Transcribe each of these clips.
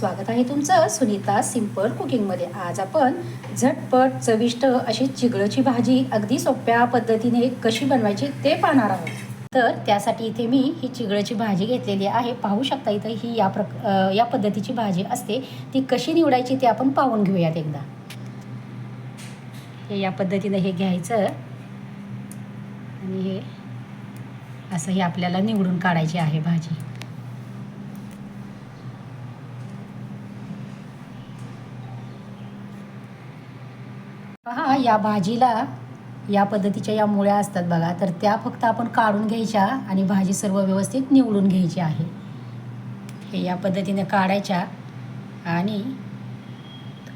स्वागत आहे तुमचं सुनीता सिंपल कुकिंगमध्ये आज आपण झटपट चविष्ट अशी चिगळची भाजी अगदी सोप्या पद्धतीने कशी बनवायची ते पाहणार आहोत. तर त्यासाठी इथे मी ही चिगळची भाजी घेतलेली आहे. पाहू शकता इथं ही या प्रक या पद्धतीची भाजी असते. ती कशी निवडायची ते आपण पाहून घेऊयात एकदा. हे या पद्धतीनं हे घ्यायचं. आणि हे असं हे आपल्याला निवडून काढायची आहे भाजी. पहा या भाजीला या पद्धतीच्या या मुळ्या असतात बघा तर त्या फक्त आपण काढून घ्यायच्या आणि भाजी सर्व व्यवस्थित निवडून घ्यायची आहे. हे या पद्धतीने काढायच्या आणि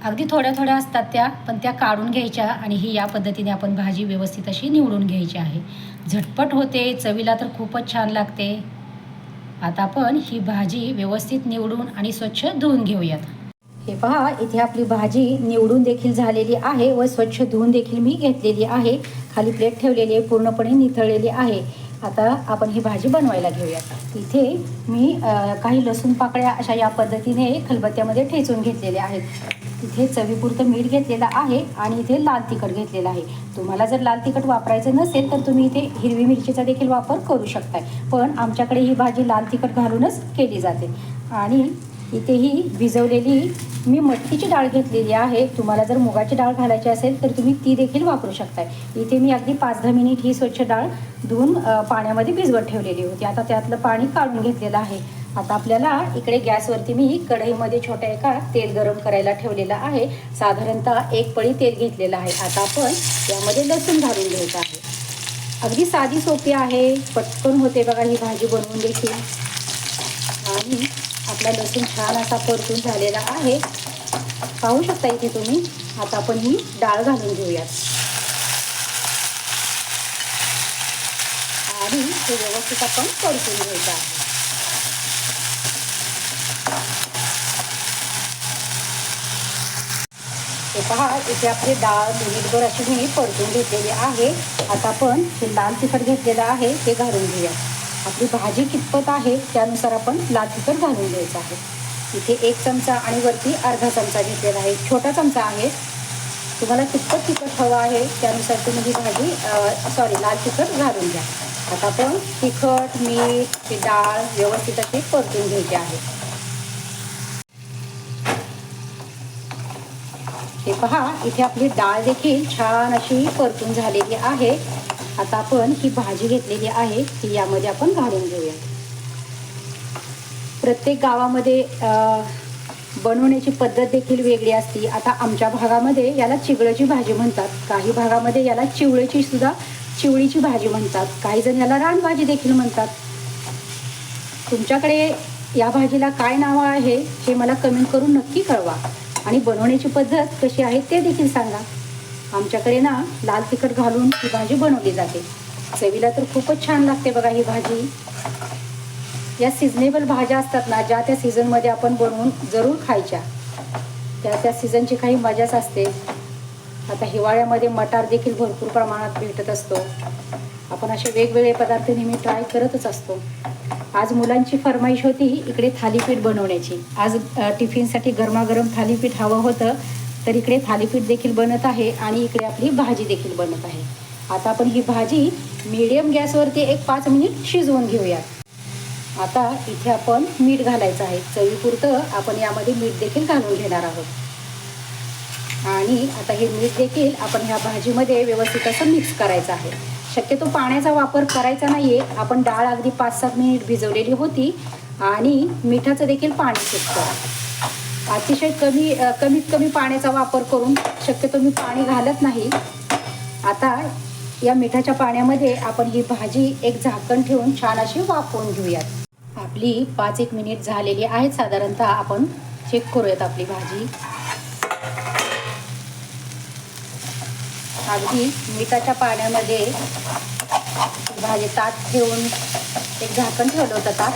अगदी थोड्या थोड्या असतात त्या पण त्या काढून घ्यायच्या आणि ही या पद्धतीने आपण भाजी व्यवस्थित अशी निवडून घ्यायची आहे. झटपट होते चवीला तर खूपच छान लागते. आता आपण ही भाजी व्यवस्थित निवडून आणि स्वच्छ धुवून घेऊयात. हे पहा इथे आपली भाजी निवडून देखील झालेली आहे व स्वच्छ धुवून देखील मी घेतलेली आहे. खाली प्लेट ठेवलेली आहे पूर्णपणे निथळलेली आहे. आता आपण ही भाजी बनवायला घेऊयात इथे मी काही लसूण पाकळ्या अशा या पद्धतीने खलबत्त्यामध्ये ठेचून घेतलेल्या आहेत. इथे चवीपुरतं मीठ घेतलेलं आहे आणि इथे लाल तिखट घेतलेलं आहे. तुम्हाला जर लाल तिखट वापरायचं नसेल तर तुम्ही इथे हिरवी मिरचीचा देखील वापर करू शकताय. पण आमच्याकडे ही भाजी लाल तिखट घालूनच केली जाते. आणि इथे ही भिजवलेली मी मटकीची डाळ घेतलेली आहे. तुम्हाला जर मुगाची डाळ घालायची असेल तर तुम्ही ती देखील वापरू शकताय. इथे मी अगदी पाच दहा मिनिट ही स्वच्छ डाळ धुवून पाण्यामध्ये भिजवत ठेवलेली होती. आता त्यातलं पाणी काढून घेतलेलं आहे. आता आपल्याला इकडे गॅसवरती मी कढईमध्ये छोट्या एका तेल गरम करायला ठेवलेलं आहे. साधारणतः एक पळी तेल घेतलेलं आहे. आता आपण यामध्ये लसूण घालून घ्यायचं आहे. अगदी साधी सोपी आहे. पटकन होते बघा ही भाजी बनवून देखील. आणि आपला लसूण छान असा परतून झालेला आहे. पाहू शकता इथे तुम्ही. आता आपण ही डाळ घालून घेऊयात. आणि हे व्यवस्थित आपण परतून घ्यायचं आहे. हे पहा इथे आपली डाळ मिनिटभर अशी मी परतून घेतलेली आहे. आता आपण हे लाल तिखट घेतलेलं आहे ते घालून घेऊया आपली भाजी कितपत आहे त्यानुसार आपण लाल तिखट घालून घ्यायचं आहे. इथे एक चमचा आणि वरती अर्धा चमचा घेतलेला आहे. छोटा चमचा आहे. तुम्हाला कितपत तिखट हवं आहे त्यानुसार तुम्ही ही भाजी सॉरी लाल तिखट घालून घ्या. आता आपण तिखट मीठ डाळ व्यवस्थित अशी परतून घ्यायची आहे. हे पहा इथे आपली डाळ देखील छान अशी परतून झालेली आहे. आता आपण ही भाजी घेतलेली आहे ती यामध्ये आपण घालून घेऊया. प्रत्येक गावामध्ये बनवण्याची पद्धत देखील वेगळी असते. आता आमच्या भागामध्ये याला चिगळची भाजी म्हणतात. काही भागामध्ये याला चिवळीची सुद्धा चिवळीची भाजी म्हणतात. काही जण याला रानभाजी देखील म्हणतात. तुमच्याकडे या भाजीला काय नाव आहे हे मला कमेंट करून नक्की कळवा. आणि बनवण्याची पद्धत कशी आहे ते देखील सांगा. आमच्याकडे ना लाल तिखट घालून ही भाजी बनवली जाते. चवीला तर खूपच छान लागते बघा ही भाजी. या सिजनेबल भाज्या असतात ना ज्या त्या सीझनमध्ये आपण बनवून जरूर खायच्या. त्या त्या सीझनची काही मजाच असते. आता हिवाळ्यामध्ये मटार देखील भरपूर प्रमाणात भेटत असतो. आपण असे वेगवेगळे पदार्थ नेहमी ट्राय करतच असतो. आज मुलांची फरमाईश होती इकडे थालीपीठ बनवण्याची. आज टिफिनसाठी गरमागरम थालीपीठ हवं होतं. तर इकडे थालीपीठ देखील बनत आहे आणि इकडे आपली भाजी देखील बनत आहे. आता आपण ही भाजी मीडियम गॅसवरती एक पाच मिनिट शिजवून घेऊयात. आता इथे आपण मीठ घालायचं आहे. चवीपुरतं आपण यामध्ये मीठ देखील घालून घेणार आहोत. आणि आता हे मीठ देखील आपण ह्या भाजीमध्ये व्यवस्थित असं मिक्स करायचं आहे. शक्यतो पाण्याचा वापर करायचा नाही आहे आपण डाळ अगदी पाच सात मिनिट भिजवलेली होती आणि मिठाचं देखील पाणी सुटतं अतिशय कमी कमीत कमी पाण्याचा वापर करून शक्यतो मी पाणी घालत नाही. आता या मिठाच्या पाण्यामध्ये आपण ही भाजी एक झाकण ठेवून छान अशी वाफवून घेऊयात. आपली पाच एक मिनिट झालेली आहेत. साधारणतः आपण चेक करूयात आपली भाजी. अगदी मिठाच्या पाण्यामध्ये भाजी ताट ठेवून एक झाकण ठेवलं होतं ताट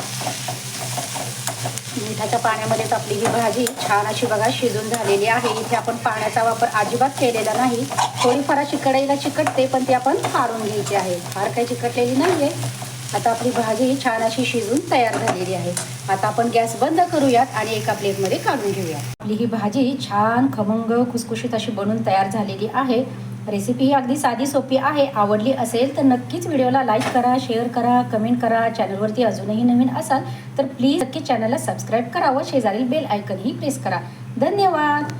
मिठाच्या पाण्यामध्येच आपली ही भाजी छान अशी बघा शिजून झालेली आहे. इथे आपण पाण्याचा वापर अजिबात केलेला नाही. थोडीफार अशी कढईला चिकटते पण ती आपण काढून घ्यायची आहे. फार काही चिकटलेली नाही आहे आता आपली भाजी छान अशी शिजून तयार झालेली आहे. आता आपण गॅस बंद करूयात आणि एका प्लेटमध्ये काढून घेऊयात. आपली ही भाजी छान खमंग खुसखुशीत अशी बनून तयार झालेली आहे. रेसिपी ही अगदी साधी सोपी आहे. आवडली असेल तर नक्कीच व्हिडिओला लाईक करा शेअर करा कमेंट करा. चॅनलवरती अजूनही नवीन असाल तर प्लीज नक्की चॅनलला सबस्क्राईब करा व शेजारील बेल आयकनही प्रेस करा. धन्यवाद!